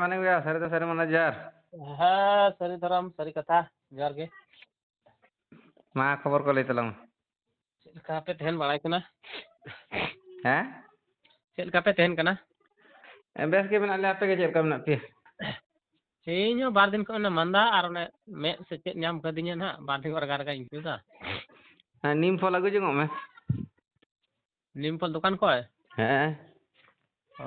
ᱢᱟᱱᱮ ᱜᱮᱭᱟ ᱥᱟᱹᱨᱤ ᱫᱚ ᱥᱟᱹᱨᱤ ᱢᱟᱱᱮᱡᱟᱨ ᱦᱮᱸ ᱥᱟᱹᱨᱤ ᱫᱷᱚᱨᱚᱢ ᱥᱟᱹᱨᱤ ᱠᱟᱛᱷᱟ ᱡᱚᱦᱟᱨ ᱜᱮ ᱢᱟ ᱠᱷᱚᱵᱚᱨ ᱠᱚ ᱞᱟᱹᱭ ᱛᱟᱞᱟᱝ ᱪᱮᱫ ᱞᱮᱠᱟ ᱯᱮ ᱛᱟᱦᱮᱱ ᱵᱟᱲᱟᱭ ᱠᱟᱱᱟ ᱢᱮ ᱦᱮᱸ ᱪᱮᱫ ᱞᱮᱠᱟ ᱯᱮ ᱛᱟᱦᱮᱱ ᱠᱟᱱᱟ ᱵᱮᱥ ᱜᱮ ᱢᱮᱱᱟᱜ ᱞᱮᱭᱟ ᱟᱯᱮ ᱜᱮ ᱪᱮᱫ ᱞᱮᱠᱟ ᱢᱮᱱᱟᱜ ᱯᱮᱭᱟ ᱤᱧ ᱦᱚᱸ ᱵᱟᱨ ᱫᱤᱱ ᱠᱷᱚᱱ ᱚᱱᱟ ᱢᱟᱸᱫᱟ ᱟᱨ ᱚᱱᱮ ᱢᱮᱫ ᱥᱮ ᱪᱮᱫ ᱧᱟᱢ ᱠᱟᱫᱤᱧᱟ ᱱᱟᱦᱟᱜ ᱵᱟᱨ ᱫᱤᱱ ᱠᱷᱚᱱ ᱨᱟᱜᱟ ᱨᱟᱜᱟᱧ ᱟᱹᱭᱠᱟᱹᱣᱫᱟ ᱦᱮᱸ ᱱᱤᱢ ᱯᱷᱚᱞ ᱟᱹᱜᱩ ᱡᱚᱝᱚᱜ ᱢᱮ ᱱᱤᱢ ᱯᱷᱚᱞ ᱫᱚᱠᱟᱱ ᱠᱷᱚᱡ ᱦᱮᱸ ᱚ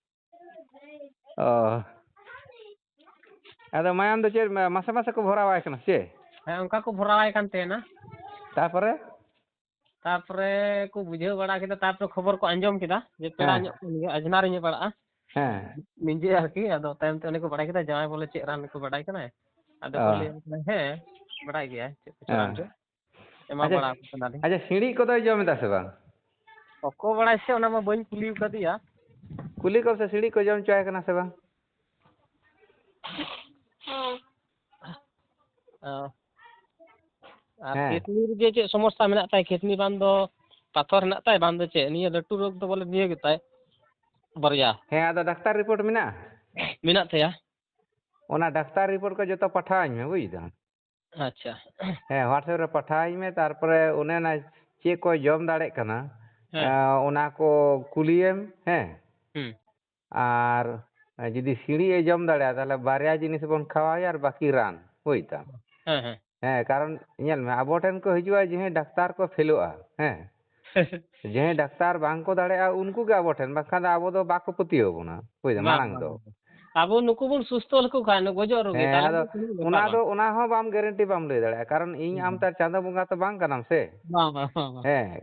ᱚ ᱟᱫᱚ ᱢᱟᱭᱟᱢ ᱫᱚ ᱪᱮᱫ ᱢᱟᱥᱮ ᱢᱟᱥᱮ ᱠᱚ ᱵᱷᱚᱨᱟᱣᱟᱭ ᱠᱟᱱᱟ ᱥᱮ ᱦᱮᱸ ᱚᱱᱠᱟ ᱠᱚ ᱵᱷᱚᱨᱟᱣᱟᱭ ᱠᱟᱱ ᱛᱟᱦᱮᱱᱟ ᱛᱟᱯᱚᱨᱮ ᱛᱟᱯᱚᱨᱮ ᱠᱚ ᱵᱩᱡᱷᱟᱹᱣ ᱵᱟᱲᱟ ᱠᱮᱫᱟ ᱛᱟᱯᱚᱨᱮ ᱠᱷᱚᱵᱚᱨ ᱠᱚ ᱟᱸᱡᱚᱢ ᱠᱮᱫᱟ ᱡᱮ ᱯᱮᱲᱟ ᱦᱮᱸ ᱧᱚᱜ ᱠᱟᱱ ᱜᱮᱭᱟ ᱟᱡᱽᱱᱟᱨ ᱧᱚᱜ ᱯᱟᱲᱟᱜᱼᱟ ᱦᱮᱸ ᱱᱤᱡᱮ ᱟᱨᱠᱤ ᱟᱫᱚ ᱛᱟᱭᱚᱢ ᱛᱮ ᱩᱱᱤ ᱠᱚ ᱵᱟᱲᱟᱭ ᱠᱮᱫᱟ ᱡᱟᱶᱟᱭ ᱵᱚᱞᱮ ᱪᱮᱫ ᱨᱟᱱ ᱠᱚ ᱵᱟᱰᱟᱭ ᱠᱟᱱᱟᱭ ᱟᱫᱚ ᱚ ᱠᱚ ᱞᱟᱹᱭ ᱦᱮᱸ ᱵᱟᱲᱟᱭ ᱜᱮᱭᱟᱭ ᱪᱮᱫ ᱠᱚᱪᱚ ᱨᱟᱱ ᱪᱚ ᱮᱢᱟ ᱟᱪᱪᱷᱟ ᱵᱟᱲᱟ ᱟᱠᱚ ᱠᱟᱱᱟᱞᱤᱧ ᱟᱪᱪᱷᱟ ᱥᱤᱬᱤᱡ ᱠᱚᱫᱚᱭ ᱡᱚᱢ ᱮᱫᱟ ᱥᱮ ᱵᱟᱝ ᱚᱠᱚ ᱵᱟᱲᱟᱭ ᱥᱮ ᱚᱱᱟ ᱢᱟ ᱵᱟᱹᱧ ᱠᱩᱞᱤ ᱠᱟᱫᱮᱭᱟ ᱠᱩᱞᱤ ᱠᱚᱢ ᱥᱮ ᱥᱤᱬᱤᱡ ᱠᱚ ᱡᱚᱢ ᱦᱚᱪᱚᱣᱟᱭ ᱠᱟᱱᱟ ᱥᱮ ᱵᱟᱝ ᱚ ᱟᱨ ᱦᱮᱸ ᱠᱤᱰᱱᱤ ᱨᱮᱜᱮ ᱪᱮᱫ ᱥᱚᱢᱚᱥᱥᱟ ᱢᱮᱱᱟᱜ ᱛᱟᱭ ᱠᱤᱰᱱᱤ ᱵᱟᱝ ᱫᱚ ᱯᱟᱛᱷᱚᱨ ᱦᱮᱱᱟᱜ ᱛᱟᱭ ᱵᱟᱝ ᱫᱚ ᱪᱮᱫ ᱱᱤᱭᱟᱹ ᱞᱟᱹᱴᱩ ᱨᱳᱜᱽ ᱫᱚ ᱵᱚᱞᱮ ᱱᱤᱭᱟᱹ ᱜᱮᱛᱟᱭ ᱵᱟᱨᱭᱟ ᱦᱮᱸ ᱟᱫᱚ ᱰᱟᱠᱛᱟᱨ ᱨᱤᱯᱳᱨᱴ ᱢᱮᱱᱟᱜᱼᱟ ᱢᱮᱱᱟᱜ ᱛᱟᱭᱟ ᱚᱱᱟ ᱰᱟᱠᱛᱟᱨ ᱨᱤᱯᱳᱨᱴ ᱠᱚ ᱡᱚᱛᱚ ᱯᱟᱴᱷᱟᱣᱟᱹᱧ ᱢᱮ ᱵᱩᱡ ᱫᱟᱢ ᱟᱪᱪᱷᱟ ᱦᱮᱸ ᱦᱳᱣᱟᱴᱥᱮᱯ ᱨᱮ ᱯᱟᱴᱷᱟᱣᱟᱹᱧ ᱢᱮ ᱛᱟᱨᱯᱚᱨᱮ ᱚᱱᱮ ᱚᱱᱟ ᱪᱮᱫ ᱠᱚ ᱡᱚᱢ ᱫᱟᱲᱮᱜ ᱠᱟᱱᱟ ᱦᱮᱸ ᱚᱱᱟ ᱠᱚ ᱠᱩᱞᱤᱭᱮᱢ ᱦᱮᱸ ᱦᱩᱸ ᱟᱨ ᱡᱩᱫᱤ ᱥᱤᱬᱤᱡ ᱮ ᱡᱚᱢ ᱫᱟᱲᱮᱭᱟᱜᱼᱟ ᱛᱟᱦᱚᱞᱮ ᱵᱟᱨᱭᱟ ᱡᱤᱱᱤᱥ ᱵᱚᱱ ᱠᱷᱟᱣᱟᱣᱮᱭᱟ ᱟᱨ ᱵᱟᱠᱤ ᱨᱟᱱ ᱵᱩᱡ ᱫᱟᱢ ᱦᱮᱸ ᱦᱮᱸ ᱦᱮᱸ ᱠᱟᱨᱚᱱ ᱧᱮᱞ ᱢᱮ ᱟᱵᱚ ᱴᱷᱮᱱ ᱠᱚ ᱦᱤᱡᱩᱜᱼᱟ ᱡᱟᱦᱟᱸᱭ ᱰᱟᱠᱛᱟᱨ ᱠᱚ ᱯᱷᱮᱞᱳᱜᱼᱟ ᱦᱮᱸ ᱡᱟᱦᱟᱸᱭ ᱰᱟᱠᱛᱟᱨ ᱵᱟᱝᱠᱚ ᱫᱟᱲᱮᱭᱟᱜᱼᱟ ᱩᱱᱠᱩ ᱜᱮ ᱟᱵᱚ ᱴᱷᱮᱱ ᱵᱟᱝᱠᱷᱟᱱ ᱫᱚ ᱟᱵᱚ ᱫᱚ ᱵᱟᱠᱚ ᱯᱟᱹᱛᱭᱟᱹᱣ ᱵᱚᱱᱟ ᱵᱩᱡᱷᱟᱹᱣ ᱵᱟᱝ ᱢᱟᱲᱟᱝ ᱵᱟᱝ ᱫᱚ ᱟᱵᱚ ᱱᱩᱠᱩ ᱵᱚᱱ ᱥᱩᱥᱛᱷᱚ ᱞᱮᱠᱚ ᱠᱷᱟᱱ ᱜᱚᱡᱚᱜ ᱨᱳᱜᱮ ᱦᱮᱸ ᱟᱫᱚ ᱚᱱᱟ ᱫᱚ ᱚᱱᱟ ᱦᱚᱸ ᱵᱟᱢ ᱜᱮᱨᱮᱱᱴᱤ ᱵᱟᱢ ᱞᱟᱹᱭ ᱫᱟᱲᱮᱭᱟᱜᱼᱟ ᱠᱟᱨᱚᱱ ᱤᱧ ᱟᱢ ᱛᱟᱨ ᱪᱟᱸᱫᱚ ᱵᱚᱸᱜᱟ ᱛᱚ ᱵᱟᱝ ᱠᱟᱱᱟᱢ ᱥᱮ ᱵᱟᱝ ᱵᱟᱝ ᱦᱮᱸ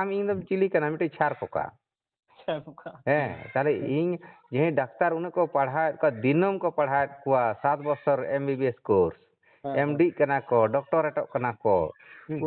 ᱟᱢ ᱤᱧ ᱫᱚᱢ ᱪᱤᱞᱤ ᱠᱟᱱᱟ ᱢᱤᱫᱴᱤᱡ ᱪᱷᱟᱨ ᱯᱚᱠᱟ ᱪᱷᱟᱨ ᱯᱚᱠᱟ ᱦᱮᱸ ᱛᱟᱦᱞᱮ ᱤᱧ ᱡᱮ ᱰᱟᱠᱛᱟᱨ ᱩᱱᱟᱹᱜ ᱠᱚ ᱯᱟᱲᱦᱟᱣᱮᱫ ᱠᱚᱣᱟ ᱫᱤᱱᱟᱹᱢ ᱠᱚ ᱯᱟᱲᱦᱟᱣᱮᱫ ᱠᱚᱣᱟ ᱥᱟᱛ ᱵᱚছᱚᱨ MBBS ᱠᱳর্স ᱮᱢᱰᱤ ᱠᱟᱱᱟ ᱠᱚ ᱰᱚᱠᱴᱚᱨᱮᱴᱚᱜ ᱠᱟᱱᱟ ᱠᱚ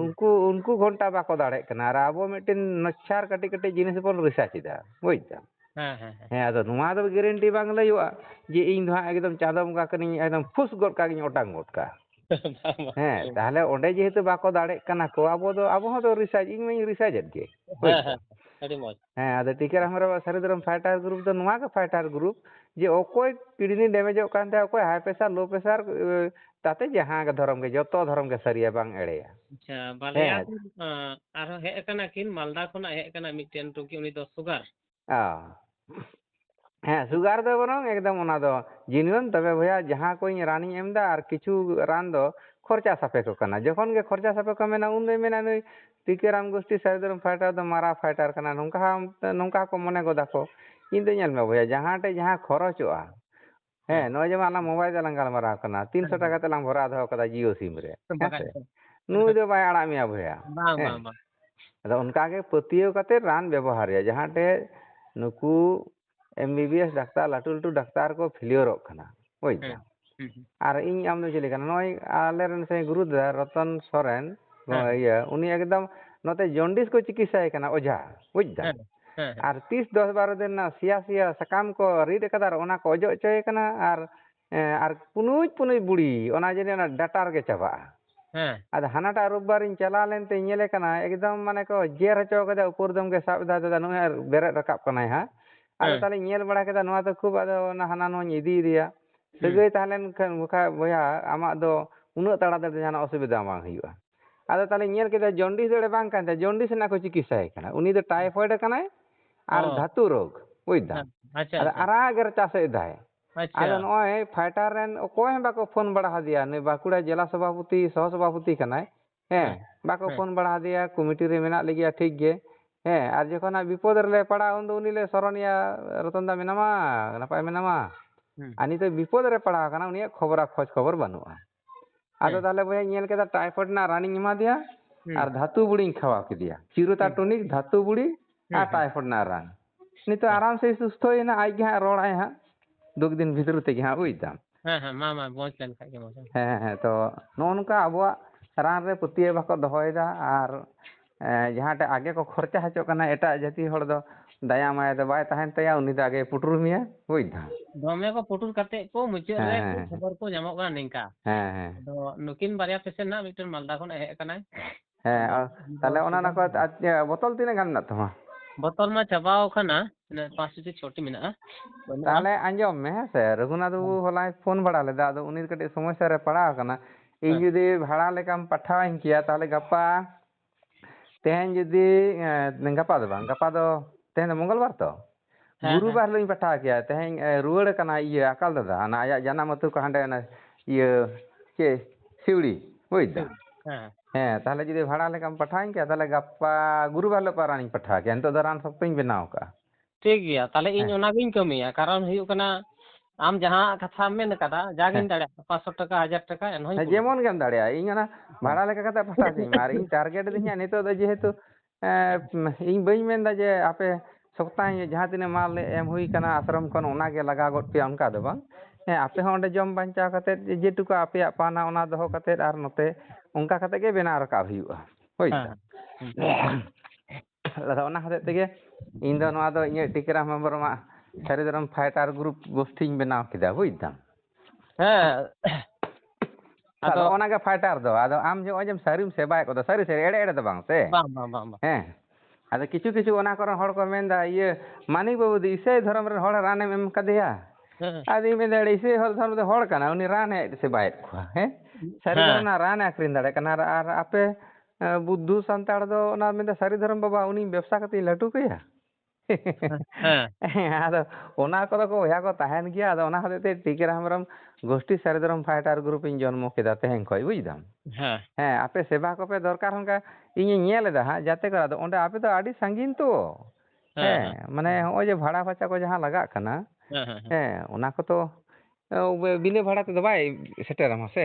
ᱩᱱᱠᱩ ᱩᱱᱠᱩ ᱜᱷᱚᱱᱴᱟ ᱵᱟᱠᱚ ᱫᱟᱲᱮᱭᱟᱜ ᱠᱟᱱᱟ ᱟᱨ ᱟᱵᱚ ᱢᱤᱫᱴᱮᱱ ᱱᱚᱪᱪᱷᱟᱨ ᱠᱟᱹᱴᱤᱡ ᱠᱟᱹᱴᱤᱡ ᱡᱤᱱᱤᱥ ᱵᱚᱱ ᱨᱤᱥᱟᱨᱪ ᱮᱫᱟ ᱵᱩᱡᱽ ᱫᱟᱢ ᱦᱮᱸ ᱦᱮᱸ ᱦᱮᱸ ᱦᱮᱸ ᱟᱫᱚ ᱱᱚᱣᱟ ᱫᱚ ᱜᱮᱨᱮᱱᱴᱤ ᱵᱟᱝ ᱞᱟᱹᱭᱟᱹᱜᱼᱟ ᱡᱮ ᱤᱧ ᱫᱚ ᱦᱟᱸᱜ ᱮᱠᱫᱚᱢ ᱪᱟᱸᱫᱳ ᱵᱚᱸᱜᱟ ᱠᱟᱹᱱᱟᱹᱧ ᱮᱠᱫᱚᱢ ᱯᱷᱩᱥ ᱜᱚᱫ ᱠᱟᱜ ᱜᱤᱧ ᱚᱴᱟᱝ ᱜᱚᱫ ᱠᱟᱜᱼᱟ ᱵᱟᱝ ᱵᱟᱝ ᱦᱮᱸ ᱛᱟᱦᱚᱞᱮ ᱚᱸᱰᱮ ᱡᱮᱦᱮᱛᱩ ᱵᱟᱠᱚ ᱫᱟᱲᱮᱜ ᱠᱟᱱᱟ ᱠᱚ ᱟᱵᱚ ᱫᱚ ᱟᱵᱚ ᱦᱚᱸ ᱫᱚ ᱨᱤᱥᱟᱨᱪ ᱤᱧ ᱢᱟᱧ ᱨᱤᱥᱟᱨᱪ ᱮᱫ ᱜᱮ ᱵᱩᱡ ᱦᱮᱸ ᱫᱟᱢ ᱦᱮᱸ ᱟᱹᱰᱤ ᱢᱚᱡᱽ ᱦᱮᱸ ᱟᱫᱚ ᱴᱤᱠᱟᱹᱨᱟᱢ ᱦᱮᱢᱵᱨᱚᱢ ᱥᱟᱹᱨᱤ ᱫᱷᱚᱨᱚᱢ ᱯᱷᱟᱭᱴᱟᱨ ᱜᱨᱩᱯ ᱫᱚ ᱱᱚᱣᱟ ᱜᱮ ᱯᱷᱟᱭᱴᱟᱨ ᱜᱨᱩᱯ ᱡᱮ ᱚᱠᱚᱭ ᱠᱤᱰᱱᱤ ᱰᱮᱢᱮᱡᱚᱜ ᱠᱟᱱ ᱛᱟᱭᱟ ᱚᱠᱚᱭ ᱦᱟᱭ ᱯᱮᱥᱟᱨ ᱞᱳ ᱯᱮᱥᱟᱨ ᱛᱟᱛᱮ ᱡᱟᱦᱟᱸ ᱫᱷᱚᱨᱚᱢ ᱜᱮ ᱡᱚᱛᱚ ᱫᱷᱚᱨᱚᱢ ᱜᱮ ᱥᱟᱹᱨᱤᱭᱟ ᱵᱟᱝ ᱮᱲᱮᱭᱟ ᱟᱪᱪᱷᱟ ᱵᱟᱨᱭᱟ ᱦᱮᱸ ᱟᱨᱦᱚᱸ ᱦᱮᱡ ᱟᱠᱟᱱᱟ ᱠᱤᱱ ᱢᱟᱞᱫᱟ ᱠᱷᱚᱱᱟᱜ ᱦᱮᱡ ᱟᱠᱟᱱᱟ ᱢᱤᱫᱴᱮᱱ ᱨᱩᱜᱤ ᱩᱱᱤ ᱫᱚ ᱥᱩᱜᱟᱨ ᱚ ᱦᱮᱸ ᱥᱩᱜᱟᱨ ᱫᱚ ᱵᱚᱨᱚᱝ ᱮᱠᱫᱚᱢ ᱚᱱᱟ ᱫᱚ ᱡᱤᱱᱩᱭᱟᱱ ᱛᱚᱵᱮ ᱵᱚᱭᱦᱟ ᱡᱟᱦᱟᱸ ᱠᱚᱧ ᱨᱟᱱᱤᱧ ᱮᱢ ᱮᱫᱟ ᱟᱨ ᱠᱤᱪᱷᱩ ᱨᱟᱱ ᱫᱚ ᱠᱷᱚᱨᱪᱟ ᱥᱟᱯᱮᱠᱷᱚ ᱠᱟᱱᱟ ᱡᱚᱠᱷᱚᱱ ᱜᱮ ᱠᱷᱚᱨᱪᱟ ᱥᱟᱯᱮᱠᱷᱚ ᱢᱮᱱᱟ ᱩᱱ ᱫᱚᱭ ᱢᱮᱱᱟ ᱱᱩᱭ ᱴᱤᱠᱟᱹᱨᱟᱢ ᱜᱳᱥᱴᱤ ᱥᱟᱹᱨᱤ ᱫᱷᱚᱨᱚᱢ ᱯᱷᱟᱭᱴᱟᱨ ᱫᱚ ᱢᱟᱨᱟ ᱯᱷᱟᱭᱴᱟᱨ ᱠᱟᱱᱟ ᱱᱚᱝᱠᱟ ᱦᱚᱸ ᱱᱚᱝᱠᱟ ᱦᱚᱸᱠᱚ ᱢᱚᱱᱮ ᱜᱚᱫᱟ ᱠᱚ ᱠᱤᱱᱛᱩ ᱧᱮᱞ ᱢᱮ ᱵᱚᱭᱦᱟ ᱡᱟᱦᱟᱸ ᱴᱷᱮᱡ ᱡᱟᱦᱟᱸ ᱠᱷᱚᱨᱚᱪᱚᱜᱼᱟ ᱦᱮᱸ ᱱᱚᱜᱼᱚᱭ ᱡᱮᱢᱚᱱ ᱟᱞᱟᱝ ᱢᱳᱵᱟᱭᱤᱞ ᱨᱮᱞᱟᱝ ᱜᱟᱞᱢᱟᱨᱟᱣ ᱠᱟᱱᱟ ᱛᱤᱱᱥᱚ ᱴᱟᱠᱟ ᱛᱮᱞᱟᱝ ᱵᱷᱚᱨᱟᱣ ᱫᱚᱦᱚ ᱠᱟᱫᱟ ᱡᱤᱭᱳ ᱥᱤᱢ ᱨᱮ ᱵᱟᱠᱷᱟᱡ ᱦᱮᱸᱥᱮ ᱫᱚ ᱱᱩᱭ ᱫᱚ ᱵᱟᱭ ᱟᱲᱟᱜ ᱢᱮᱭᱟ ᱵᱚᱭᱦᱟ ᱵᱟᱝ ᱦᱮᱸ ᱵᱟᱝ ᱵᱟᱝ ᱟᱫᱚ ᱚᱱᱠᱟᱜᱮ ᱯᱟᱹᱛᱭᱟᱹᱣ ᱠᱟᱛᱮᱫ ᱨᱟᱱ ᱵᱮᱵᱚᱦᱟᱨ ᱦᱩᱭᱩᱜᱼᱟ ᱡᱟᱦᱟᱸ ᱴᱷᱮᱡ ᱱᱩᱠᱩ M B B S doctor ᱞᱟᱹᱴᱩ ᱞᱟᱹᱴᱩ ᱰᱟᱠᱛᱟᱨ ᱠᱚ ᱯᱷᱮᱞᱤᱭᱳᱨᱚᱜ ᱠᱟᱱᱟ ᱵᱩᱡ ᱦᱮᱸ ᱫᱟᱢ ᱦᱮᱸ ᱟᱨ ᱤᱧ ᱟᱢ ᱫᱚ ᱪᱤᱞᱤ ᱠᱟᱱᱟ ᱱᱚᱜᱼᱚᱭ ᱟᱞᱮᱨᱮᱱ ᱥᱮ ᱜᱩᱨᱩ ᱫᱟᱫᱟ ᱨᱚᱛᱚᱱ ᱥᱚᱨᱮᱱ ᱦᱮᱸ ᱤᱭᱟᱹ ᱩᱱᱤ ᱮᱠᱫᱚᱢ ᱱᱚᱛᱮ ᱡᱚᱱᱰᱤᱥ ᱠᱚ ᱪᱤᱠᱤᱛᱥᱟᱭᱮ ᱠᱟᱱᱟ ᱚᱡᱷᱟ ᱵᱩᱡ ᱫᱟᱢ ᱦᱮᱸ ᱦᱮᱸ ᱦᱮᱸ ᱟᱨ ᱛᱤᱥ ᱫᱚᱥ ᱵᱟᱨᱚ ᱫᱤᱱ ᱨᱮᱱᱟᱜ ᱥᱮᱭᱟ ᱥᱮᱭᱟ ᱥᱟᱠᱟᱢ ᱠᱚ ᱨᱤᱫ ᱟᱠᱟᱫᱟ ᱟᱨ ᱚᱱᱟ ᱠᱚ ᱚᱡᱚᱜ ᱦᱚᱪᱚᱭᱮ ᱠᱟᱱᱟ ᱟᱨ ᱟᱨ ᱯᱩᱱᱩᱡ ᱯᱩᱱᱩᱡ ᱵᱩᱲᱤ ᱚᱱᱟ ᱡᱟᱹᱱᱤᱡ ᱚᱱᱟ ᱰᱟᱴᱟ ᱨᱮᱜᱮ ᱪᱟᱵᱟᱜᱼᱟ ᱦᱮᱸ ᱟᱫᱚ ᱦᱟᱱᱟᱴᱟᱜ ᱨᱳᱵᱵᱟᱨᱤᱧ ᱪᱟᱞᱟᱣ ᱞᱮᱱᱛᱮᱧ ᱧᱮᱞᱮ ᱠᱟᱱᱟ ᱮᱠᱫᱚᱢ ᱢᱟᱱᱮ ᱠᱚ ᱡᱮᱨ ᱦᱚᱪᱚ ᱠᱟᱫᱟ ᱩᱯᱚᱨ ᱫᱚᱢ ᱜᱮ ᱥᱟᱵ ᱮᱫᱟ ᱫᱟᱫᱟ ᱱᱩᱭ ᱟᱨ ᱵᱮᱨᱮᱫ ᱨᱟᱠᱟᱵ ᱠᱟᱱᱟᱭ ᱦᱟᱸᱜ ᱟᱫᱚ ᱦᱮᱸ ᱛᱟᱦᱚᱞᱮᱧ ᱧᱮᱞ ᱵᱟᱲᱟ ᱠᱮᱫᱟ ᱱᱚᱣᱟ ᱫᱚ ᱠᱷᱩᱵ ᱟᱫᱚ ᱦᱟᱱᱟ ᱱᱚᱣᱟᱧ ᱤᱫᱤᱭᱟᱫᱮᱭᱟ ᱦᱩᱸ ᱥᱟᱹᱜᱟᱹᱭ ᱛᱟᱦᱮᱸ ᱞᱮᱱᱠᱷᱟᱱ ᱵᱟᱠᱷᱟᱡ ᱵᱚᱭᱦᱟ ᱟᱢᱟᱜ ᱫᱚ ᱩᱱᱟᱹᱜ ᱛᱟᱲᱟᱛᱟᱲᱤ ᱡᱟᱦᱟᱱᱟᱜ ᱚᱥᱩᱵᱤᱫᱟ ᱵᱟᱝ ᱦᱩᱭᱩᱜᱼᱟ ᱟᱫᱚ ᱛᱟᱦᱚᱞᱮ ᱧᱮᱞ ᱠᱮᱫᱟ ᱡᱚᱱᱰᱤᱥ ᱫᱚ ᱵᱟᱝ ᱠᱟᱱ ᱛᱟᱭᱟ ᱡᱚᱱᱰᱤᱥ ᱨᱮᱱᱟᱜ ᱠᱚ ᱪᱤᱠᱤᱛᱥᱟᱭᱮ ᱠᱟᱱᱟ ᱩᱱᱤ ᱫᱚ ᱴᱟᱭᱯᱷᱚᱭᱮᱰ ᱠᱟᱱᱟᱭ ᱟᱨ ᱚ ᱫᱷᱟᱹᱛᱩ ᱨᱳᱜᱽ ᱵᱩᱡ ᱫᱟᱢ ᱦᱮᱸ ᱟᱪᱪᱷᱟ ᱟᱫᱚ ᱟᱪᱪᱷᱟ ᱟᱨᱟᱜ ᱜᱮ ᱨᱟᱪᱟ ᱥᱮᱫ ᱫᱟᱭ ᱟᱪᱪᱷᱟ ᱟᱫᱚ ᱱᱚᱜᱼᱚᱭ ᱯᱷᱟᱭᱴᱟᱨ ᱨᱮᱱ ᱚᱠᱚᱭ ᱦᱚᱸ ᱵᱟᱠᱚ ᱯᱷᱳᱱ ᱵᱟᱲᱟ ᱟᱫᱮᱭᱟ ᱱᱩᱭ ᱵᱟᱸᱠᱩᱲᱟ ᱡᱮᱞᱟ ᱥᱚᱵᱷᱟᱯᱚᱛᱤ ᱥᱚᱦᱚ ᱥᱚᱵᱷᱟᱯᱚᱛᱤ ᱠᱟᱱᱟᱭ ᱦᱮᱸ ᱵᱟᱠᱚ ᱦᱮᱸ ᱯᱷᱳᱱ ᱵᱟᱲᱟ ᱟᱫᱮᱭᱟ ᱠᱚᱢᱤᱴᱤ ᱨᱮ ᱢᱮᱱᱟᱜ ᱞᱮᱜᱮᱭᱟ ᱴᱷᱤᱠ ᱜᱮ ᱦᱮᱸ ᱟᱨ ᱡᱚᱠᱷᱚᱱ ᱦᱟᱸᱜ ᱵᱤᱯᱚᱫ ᱨᱮᱞᱮ ᱯᱟᱲᱟᱜᱼᱟ ᱩᱱᱫᱚ ᱩᱱᱤ ᱞᱮ ᱥᱚᱨᱚᱱᱮᱭᱟ ᱨᱚᱛᱚᱱ ᱫᱟ ᱢᱮᱱᱟᱢᱟ ᱱᱟᱯᱟᱭ ᱢᱮᱱᱟᱢᱟ ᱦᱩᱸ ᱟᱨ ᱱᱤᱛᱚᱜ ᱵᱤᱯᱚᱫ ᱨᱮ ᱯᱟᱲᱟᱣ ᱟᱠᱟᱱᱟ ᱩᱱᱤᱭᱟᱜ ᱠᱷᱚᱵᱽᱨᱟ ᱠᱷᱚᱡᱽ ᱠᱷᱚᱵᱚᱨ ᱵᱟᱹᱱᱩᱜᱼᱟ ᱟᱫᱚ ᱦᱮᱸ ᱛᱟᱦᱚᱞᱮ ᱵᱚᱭᱦᱟᱧ ᱧᱮᱞ ᱠᱮᱫᱟ ᱴᱟᱭᱯᱷᱚᱭᱮᱰ ᱨᱮᱱᱟᱜ ᱨᱟᱱᱤᱧ ᱮᱢᱟ ᱫᱮᱭᱟ ᱦᱩᱸ ᱟᱨ ᱫᱷᱟᱹᱛᱩ ᱵᱩᱲᱤᱧ ᱠᱷᱟᱣᱟᱣ ᱠᱮᱫᱮᱭᱟ ᱪᱤᱨᱚᱛᱟ ᱦᱩᱸ ᱴᱚᱱᱤᱠ ᱫᱷᱟᱹᱛᱩ ᱵᱩᱲᱤ ᱟᱨ ᱦᱩᱸ᱾ ᱴᱟᱭᱯᱷᱚᱭᱰ ᱨᱮᱱᱟᱜ ᱨᱟᱱ ᱱᱤᱛᱚᱜ ᱟᱨᱟᱢ ᱥᱮ ᱥᱩᱥᱛᱷᱚᱭᱮᱱᱟ ᱟᱡ ᱜᱮ ᱦᱟᱸᱜ ᱨᱚᱲᱟᱭ ᱦᱟᱸᱜ ᱫᱩ ᱫᱤᱱ ᱵᱷᱤᱛᱨᱤ ᱛᱮᱜᱮ ᱦᱟᱸᱜ ᱵᱩᱡ ᱫᱟᱢ ᱦᱮᱸ ᱦᱮᱸ ᱢᱟ ᱢᱟ ᱢᱚᱸᱡᱽ ᱞᱮᱱᱠᱷᱟᱡ ᱜᱮ ᱢᱚᱸᱡᱽ ᱦᱮᱸ ᱦᱮᱸ ᱛᱚ ᱱᱚᱜᱼᱚ ᱱᱚᱝᱠᱟ ᱟᱵᱚᱣᱟᱜ ᱨᱟᱱ ᱨᱮ ᱯᱟᱹᱛᱭᱟᱹᱣ ᱵᱟᱠᱚ ᱫᱚᱦᱚᱭᱮᱫᱟ ᱟᱨ ᱮᱸ ᱡᱟᱦᱟᱸᱴᱟᱜ ᱟᱜᱮ ᱠᱚ ᱠᱷᱚᱨᱪᱟ ᱦᱚᱪᱚᱜ ᱠᱟᱱᱟ ᱮᱴᱟᱜ ᱡᱟᱹᱛᱤ ᱦᱚᱲ ᱫᱚ ᱫᱟᱭᱟ ᱢᱟᱭᱟ ᱫᱚ ᱵᱟᱭ ᱛᱟᱦᱮᱱ ᱛᱟᱭᱟ ᱩᱱᱤ ᱫᱚ ᱟᱜᱮ ᱯᱩᱴᱩᱨ ᱢᱮᱭᱟ ᱵᱩᱡ ᱫᱟᱢ ᱫᱚᱢᱮ ᱠᱚ ᱯᱩᱴᱩᱨ ᱠᱟᱛᱮᱫ ᱠᱚ ᱢᱩᱪᱟᱹᱫ ᱦᱮᱸ ᱨᱮ ᱦᱮᱸ ᱦᱮᱸ ᱠᱷᱚᱵᱚᱨ ᱠᱚ ᱧᱟᱢᱚᱜ ᱠᱟᱱᱟ ᱱᱤᱝᱠᱟ ᱦᱮᱸ ᱦᱮᱸ ᱟᱫᱚ ᱱᱩᱠᱤᱱ ᱵᱟᱨᱭᱟ ᱯᱮᱥᱮᱱᱴ ᱱᱟᱜ ᱢᱤᱫᱴᱮᱱ ᱢᱟᱞᱫᱟ ᱠᱷᱚᱱ ᱦᱮᱡ ᱟᱠᱟᱱᱟᱭ ᱦᱮᱸ ᱟᱫᱚ ᱟᱨ ᱩᱱᱤ ᱫᱚ ᱛᱟᱦᱞᱮ ᱚᱱᱟ ᱥᱩᱜᱟᱨ ᱱᱟᱠᱚ ᱵᱳᱛᱚᱞ ᱛᱤᱱᱟᱹᱜ ᱜᱟᱱ ᱢᱮᱱᱟᱜ ᱛᱟᱢᱟ ᱵᱳᱛᱚᱞ ᱢᱟ ᱪᱟᱵᱟᱣ ᱠᱟᱱᱟ ᱛᱤᱱᱟᱹᱜ ᱯᱟᱸᱪᱴᱤ ᱥᱮ ᱪᱷᱚᱴᱤ ᱢᱮᱱᱟᱜᱼᱟ ᱵᱟᱹᱱᱩᱜᱼᱟ ᱛᱟᱦᱚᱞᱮ ᱟᱸᱡᱚᱢ ᱢᱮ ᱦᱮᱸ ᱥᱮ ᱨᱚᱜᱷᱩᱱᱟᱛᱷ ᱵᱟᱹᱵᱩ ᱦᱚᱞᱟᱭ ᱯᱷᱳᱱ ᱵᱟᱲᱟ ᱞᱮᱫᱟ ᱟᱫᱚ ᱩᱱᱤ ᱠᱟᱹᱴᱤᱡ ᱥᱚᱢᱚᱥᱥᱟ ᱨᱮ ᱯᱟᱲᱟᱣ ᱟᱠᱟᱱᱟ ᱤᱧ ᱦᱮᱸ ᱡᱩᱫᱤ ᱵᱷᱟᱲᱟ ᱞᱮᱠᱟᱢ ᱯᱟᱴᱷᱟᱣᱟᱹᱧ ᱠᱮᱭᱟ ᱛᱟᱦᱚᱞᱮ ᱜᱟᱯᱟ ᱛᱮᱦᱮᱧ ᱡᱩᱫᱤ ᱮᱸ ᱜᱟᱯᱟ ᱫᱚ ᱵᱟᱝ ᱜᱟᱯᱟ ᱫᱚ ᱛᱮᱦᱮᱧ ᱫᱚ ᱢᱚᱝᱜᱚᱞ ᱵᱟᱨ ᱛᱚ ᱦᱮᱸ ᱜᱩᱨᱩ ᱦᱮᱸ ᱵᱟᱨ ᱦᱤᱞᱳᱜ ᱤᱧ ᱯᱟᱴᱷᱟᱣ ᱠᱮᱭᱟ ᱛᱮᱦᱮᱧ ᱮ, ᱨᱩᱣᱟᱹᱲ ᱠᱟᱱᱟᱭ ᱤᱭᱟᱹ ᱟᱠᱟᱞ ᱫᱟᱫᱟ ᱚᱱᱟ ᱟᱭᱟᱜ ᱡᱟᱱᱟᱢ ᱟᱹᱛᱩ ᱠᱚ ᱦᱟᱸᱰᱮ ᱚᱱᱟ ᱤᱭᱟᱹ ᱪᱮᱫ ᱥᱤᱣᱲᱤ ᱵᱩᱡ ᱫᱟᱢ ᱦᱮᱸ ᱦᱮᱸ ᱛᱟᱦᱚᱞᱮ ᱡᱩᱫᱤ ᱵᱷᱟᱲᱟ ᱞᱮᱠᱟᱢ ᱯᱟᱴᱷᱟᱣᱟᱹᱧ ᱠᱮᱭᱟ ᱛᱟᱦᱚᱞᱮ ᱜᱟᱯᱟ ᱜᱩᱨᱩ ᱵᱟᱨ ᱦᱤᱞᱳᱜ ᱠᱷᱚᱱ ᱨᱟᱱᱤᱧ ᱯᱟᱴᱷᱟᱣ ᱠᱮᱭᱟ ᱱᱤᱛᱚᱜ ᱫᱚ ᱨᱟᱱ ᱥᱚᱠᱛᱚᱧ ᱵᱮᱱᱟᱣ ᱠᱟᱜᱼᱟ ᱴᱷᱤᱠ ᱜᱮᱭᱟ ᱛᱟᱦᱞᱮ ᱤᱧ ᱦᱮᱸ ᱚᱱᱟᱜᱤᱧ ᱠᱟᱹᱢᱤᱭᱟ ᱠᱟᱨᱚᱱ ᱦᱩᱭᱩᱜ ᱠᱟᱱᱟ ᱟᱢ ᱡᱟᱦᱟᱸ ᱠᱟᱛᱷᱟᱢ ᱢᱮᱱ ᱠᱟᱫᱟ ᱦᱮᱸ ᱡᱟᱜᱤᱧ ᱫᱟᱲᱮᱭᱟᱜᱼᱟ ᱯᱟᱸᱪᱥᱚ ᱴᱟᱠᱟ ᱦᱟᱡᱟᱨ ᱴᱟᱠᱟ ᱮᱱᱦᱚᱸᱧ ᱦᱮᱸ ᱠᱩᱞᱟᱹᱧ ᱡᱮᱢᱚᱱ ᱜᱮᱢ ᱫᱟᱲᱮᱭᱟᱜᱼᱟ ᱤᱧ ᱚᱱᱟ ᱵᱷᱟᱲᱟ ᱞᱮᱠᱟ ᱠᱟᱛᱮ ᱯᱟᱴᱷᱟᱣ ᱦᱚᱪᱚᱧ ᱢᱮ ᱟᱨ ᱤᱧ ᱴᱟᱨᱜᱮᱴ ᱫᱤᱧ ᱦᱟᱸᱜ ᱱᱤᱛᱚᱜ ᱫᱚ ᱡᱮᱦᱮᱛᱩ ᱮᱸ ᱤᱧ ᱵᱟᱹᱧ ᱢᱮᱱᱫᱟ ᱡᱮ ᱟᱯᱮ ᱥᱚᱯᱛᱟᱦᱮ ᱡᱟᱦᱟᱸ ᱛᱤᱱᱟᱹᱜ ᱢᱟᱞ ᱮᱢ ᱦᱩᱭ ᱠᱟᱱᱟ ᱟᱥᱨᱚᱢ ᱠᱷᱚᱱ ᱚᱱᱟᱜᱮ ᱞᱟᱜᱟᱣ ᱜᱚᱫ ᱯᱮᱭᱟ ᱚᱱᱠᱟ ᱫᱚ ᱵᱟᱝ ᱦᱮᱸ ᱟᱯᱮ ᱦᱚᱸ ᱚᱸᱰᱮ ᱡᱚᱢ ᱵᱟᱧᱪᱟᱣ ᱠᱟᱛᱮᱫ ᱡᱮᱴᱩᱠᱩ ᱟᱯᱮᱭᱟᱜ ᱯᱟᱣᱱᱟ ᱚᱱᱟ ᱫᱚᱦᱚ ᱠᱟᱛᱮᱫ ᱟᱨ ᱱᱚᱛᱮ ᱚᱱᱠᱟ ᱠᱟᱛᱮᱫ ᱜᱮ ᱵᱮᱱᱟᱣ ᱨᱟᱠᱟᱵ ᱦᱩᱭᱩᱜᱼᱟ ᱵᱩᱡ ᱦᱮᱸ ᱫᱟᱢ ᱟᱫᱚ ᱚᱱᱟ ᱦᱚᱛᱮᱡ ᱛᱮᱜᱮ ᱤᱧ ᱫᱚ ᱱᱚᱣᱟ ᱫᱚ ᱤᱧᱟᱹᱜ ᱴᱤᱠᱟᱹᱨᱟᱢ ᱦᱮᱢᱵᱨᱚᱢᱟᱜ ᱥᱟᱹᱨᱤ ᱫᱷᱚᱨᱚᱢ ᱯᱷᱟᱭᱴᱟᱨ ᱜᱨᱩᱯ ᱜᱳᱥᱴᱤᱧ ᱵᱮᱱᱟᱣ ᱠᱮᱫᱟ ᱵᱩᱡ ᱫᱟᱢ ᱦᱮᱸ ᱟᱫᱚ ᱚᱱᱟᱜᱮ ᱯᱷᱟᱭᱴᱟᱨ ᱫᱚ ᱟᱫᱚ ᱟᱢ ᱡᱮ ᱱᱚᱜᱼᱚᱭ ᱡᱮ ᱥᱟᱹᱨᱤᱢ ᱥᱮᱵᱟᱭᱮᱫ ᱠᱚᱫᱚ ᱥᱟᱹᱨᱤ ᱥᱟᱹᱨᱤ ᱮᱲᱮ ᱮᱲᱮ ᱫᱚ ᱵᱟᱝ ᱥᱮ ᱵᱟᱝ ᱵᱟᱝ ᱵᱟᱝ ᱵᱟᱝ ᱦᱮᱸ ᱟᱫᱚ ᱠᱤᱪᱷᱩ ᱠᱤᱪᱷᱩ ᱚᱱᱟ ᱠᱚᱨᱮᱱ ᱦᱚᱲ ᱠᱚ ᱢᱮᱱᱫᱟ ᱤᱭᱟᱹ ᱢᱟᱱᱤᱠ ᱵᱟᱹᱵᱩ ᱫᱚ ᱤᱥᱟᱹᱭ ᱫᱷᱚᱨᱚᱢ ᱨᱮᱱ ᱦᱚᱲ ᱨᱟᱱᱮᱢ ᱮᱢ ᱠᱟᱫᱮᱭᱟ ᱦᱮᱸ ᱟᱫᱚᱧ ᱢᱮᱱᱫᱟ ᱤᱥᱟᱹᱭ ᱫᱷᱚᱨᱚᱢ ᱫᱚ ᱦᱚᱲ ᱠᱟᱱᱟ ᱩᱱᱤ ᱨᱟᱱᱮ ᱥᱮᱵᱟᱭᱮᱫ ᱠᱚᱣᱟ ᱦᱮᱸ ᱥᱟᱹᱨᱤ ᱦᱮᱸ ᱫᱷᱚᱨᱚᱢ ᱨᱮᱱᱟᱜ ᱨᱟᱱᱮ ᱟᱠᱷᱨᱤᱧ ᱫᱟᱲᱮᱭᱟᱜ ᱠᱟᱱᱟ ᱟᱨ ᱟᱨ ᱟᱯᱮ ᱵᱩᱫᱽᱫᱷᱩ ᱥᱟᱱᱛᱟᱲ ᱫᱚ ᱚᱱᱟ ᱢᱮᱱᱫᱟ ᱥᱟᱹᱨᱤ ᱫᱷᱚᱨᱚᱢ ᱵᱟᱵᱟ ᱩᱱᱤ ᱵᱮᱵᱽᱥᱟ ᱠᱟᱛᱮᱧ ᱞᱟᱹᱴᱩ ᱠᱟᱭᱟ ᱦᱮᱸ ᱦᱮᱸ ᱟᱫᱚ ᱚᱱᱟ ᱠᱚᱫᱚ ᱠᱚ ᱵᱚᱭᱦᱟ ᱠᱚ ᱛᱟᱦᱮᱱ ᱜᱮᱭᱟ ᱟᱫᱚ ᱚᱱᱟ ᱦᱚᱛᱮᱡ ᱛᱮ ᱴᱤᱠᱟᱹᱨᱟᱢ ᱦᱮᱢᱵᱨᱚᱢ ᱜᱳᱥᱴᱤ ᱥᱟᱹᱨᱤ ᱫᱷᱚᱨᱚᱢ ᱯᱷᱟᱭᱴᱟᱨ ᱜᱨᱩᱯ ᱤᱧ ᱡᱚᱱᱢᱚ ᱠᱮᱫᱟ ᱛᱮᱦᱮᱧ ᱠᱷᱚᱡ ᱵᱩᱡ ᱫᱟᱢ ᱦᱮᱸ ᱦᱮᱸ ᱟᱯᱮ ᱥᱮᱵᱟ ᱠᱚᱯᱮ ᱫᱚᱨᱠᱟᱨ ᱚᱱᱠᱟ ᱤᱧᱤᱧ ᱧᱮᱞ ᱮᱫᱟ ᱦᱟᱸᱜ ᱡᱟᱛᱮ ᱠᱚ ᱟᱫᱚ ᱚᱸᱰᱮ ᱟᱯᱮ ᱫᱚ ᱟᱹᱰᱤ ᱥᱟᱺᱜᱤᱧ ᱛᱚ ᱦᱮᱸ ᱢᱟᱱᱮ ᱱᱚᱜᱼᱚᱭ ᱡᱮ ᱵᱷᱟᱲᱟ ᱯᱷᱟᱪᱟ ᱠᱚ ᱡᱟᱦᱟᱸ ᱞᱟᱜᱟᱜ ᱠᱟᱱᱟ ᱦᱮᱸ ᱦᱮᱸ ᱦᱮᱸ ᱚᱱᱟ ᱠᱚᱫᱚ ᱵᱤᱱᱟᱹ ᱵᱷᱟᱲᱟ ᱛᱮᱫᱚ ᱵᱟᱭ ᱥᱮᱴᱮᱨᱟᱢᱟ ᱥᱮ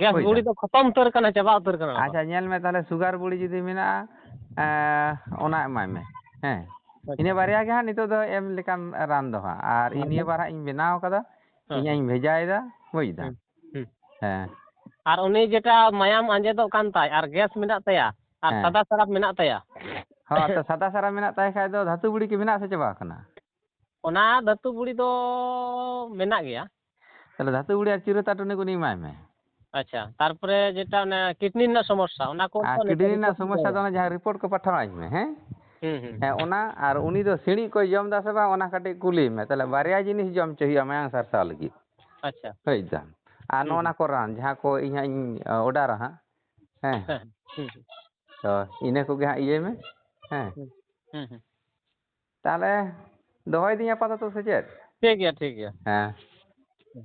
ᱜᱮᱥ ᱵᱩᱲᱤ ᱵᱩᱡᱫᱟᱢ ᱫᱚ ᱠᱷᱚᱛᱚᱢ ᱩᱛᱟᱹᱨ ᱠᱟᱱᱟ ᱪᱟᱵᱟ ᱩᱛᱟᱹᱨ ᱠᱟᱱᱟ ᱚᱱᱟ ᱫᱚ ᱟᱪᱪᱷᱟ ᱧᱮᱞ ᱢᱮ ᱛᱟᱦᱚᱞᱮ ᱥᱩᱜᱟᱨ ᱵᱩᱲᱤ ᱡᱩᱫᱤ ᱢᱮᱱᱟᱜᱼᱟ ᱚᱱᱟ ᱮᱢᱟᱭ ᱢᱮ ᱦᱮᱸ ᱟᱪᱪᱷᱟ ᱤᱱᱟᱹ ᱵᱟᱨᱭᱟ ᱜᱮ ᱦᱟᱸᱜ ᱱᱤᱛᱚᱜ ᱫᱚ ᱮᱢ ᱞᱮᱠᱟᱱ ᱨᱟᱱ ᱫᱚ ᱦᱟᱸᱜ ᱟᱨ ᱤᱧ ᱱᱤᱭᱟᱹ ᱵᱟᱨ ᱦᱟᱸᱜ ᱤᱧ ᱵᱮᱱᱟᱣ ᱠᱟᱫᱟ ᱦᱮᱸ ᱤᱧ ᱦᱟᱸᱜ ᱦᱮᱸ ᱤᱧ ᱵᱷᱮᱡᱟᱭᱮᱫᱟ ᱵᱩᱡ ᱫᱟᱢ ᱦᱩᱸ ᱦᱩᱸ ᱦᱮᱸ ᱟᱨ ᱩᱱᱤ ᱡᱮᱴᱟ ᱢᱟᱭᱟᱢ ᱟᱸᱡᱮᱫᱚᱜ ᱠᱟᱱ ᱛᱟᱭ ᱟᱨ ᱜᱮᱥ ᱢᱮᱱᱟᱜ ᱛᱟᱭᱟ ᱟᱨ ᱦᱮᱸ ᱥᱟᱫᱟ ᱥᱟᱨᱟᱯ ᱢᱮᱱᱟᱜ ᱛᱟᱭᱟ ᱦᱚᱸ ᱛᱚ ᱥᱟᱫᱟ ᱥᱟᱨᱟ ᱢᱮᱱᱟᱜ ᱛᱟᱭ ᱠᱷᱟᱡ ᱫᱚ ᱫᱷᱟᱹᱛᱩ ᱵᱩᱲᱤ ᱠᱤ ᱢᱮᱱᱟᱜ ᱟᱥᱮ ᱪᱟᱵᱟ ᱟᱠᱟᱱᱟ ᱚᱱᱟ ᱫᱷᱟᱹᱛᱩ ᱵᱩᱲᱤ ᱫᱚ ᱢᱮᱱᱟᱜ ᱜᱮᱭᱟ ᱛᱟᱦᱚᱞᱮ ᱫᱷᱟᱹᱛᱩ ᱵᱩᱲᱤ ᱟᱨ ᱪᱤᱨᱚ ᱴᱟᱴᱩᱱᱤ ᱩᱱᱤ ᱮᱢᱟᱭ ᱢᱮ ᱟᱪᱪᱷᱟ ᱛᱟᱨᱯᱚᱨᱮ ᱡᱮᱴᱟ ᱚᱱᱟ ᱠᱤᱰᱱᱤ ᱨᱮᱱᱟᱜ ᱥᱚᱢᱚᱥᱥᱟ ᱚᱱᱟ ᱠᱚ ᱟᱨ ᱠᱤᱰᱱᱤ ᱨᱮᱱᱟᱜ ᱥᱚᱢᱚᱥᱥᱟ ᱫᱚ ᱚᱱᱟ ᱡᱟᱦᱟᱸ ᱨᱤᱯᱳᱨᱴ ᱠᱚ ᱯᱟᱴᱷᱟᱣᱟᱹᱧ ᱢᱮ ᱦᱮᱸ ᱦᱩᱸ ᱦᱩᱸ ᱦᱮᱸ ᱚᱱᱟ ᱟᱨ ᱩᱱᱤ ᱫᱚ ᱥᱤᱬᱤᱡ ᱠᱚᱭ ᱡᱚᱢ ᱮᱫᱟ ᱥᱮ ᱵᱟᱝ ᱚᱱᱟ ᱠᱟᱹᱴᱤᱡ ᱠᱩᱞᱤᱭᱮᱢᱮ ᱛᱟᱦᱚᱞᱮ ᱵᱟᱨᱭᱟ ᱡᱤᱱᱤᱥ ᱡᱚᱢ ᱦᱚᱪᱚᱭ ᱦᱩᱭᱩᱜᱼᱟ ᱢᱟᱭᱟᱝ ᱥᱟᱨᱥᱟᱣ ᱞᱟᱹᱜᱤᱫ ᱟᱪᱪᱷᱟ ᱵᱩᱡ ᱫᱟᱢ ᱟᱨ ᱦᱩᱸ ᱱᱚᱜᱼᱚ ᱱᱟ ᱠᱚ ᱨᱟᱱ ᱡᱟᱦᱟᱸ ᱠᱚ ᱤᱧ ᱦᱟᱸᱜ ᱤᱧ ᱚᱰᱟᱨᱟ ᱦᱟᱸᱜ ᱦᱮᱸ ᱦᱩᱸ ᱛᱚ ᱤᱱᱟᱹ ᱠᱚᱜᱮ ᱦᱟᱸᱜ ᱤᱭᱟᱹᱭ ᱢᱮ ᱦᱮᱸ ᱦᱩᱸ ᱦᱩᱸ ᱦᱩᱸ ᱛᱟᱦᱚᱞᱮ ᱫᱚᱦᱚᱭᱮᱫᱟᱹᱧ ᱟᱯᱟᱛᱚᱛᱚ ᱥᱮ ᱪᱮᱫ ᱴᱷᱤᱠ ᱜᱮᱭᱟ ᱴᱷᱤᱠ ᱜᱮᱭᱟ ᱦᱮᱸ ᱦᱩᱸ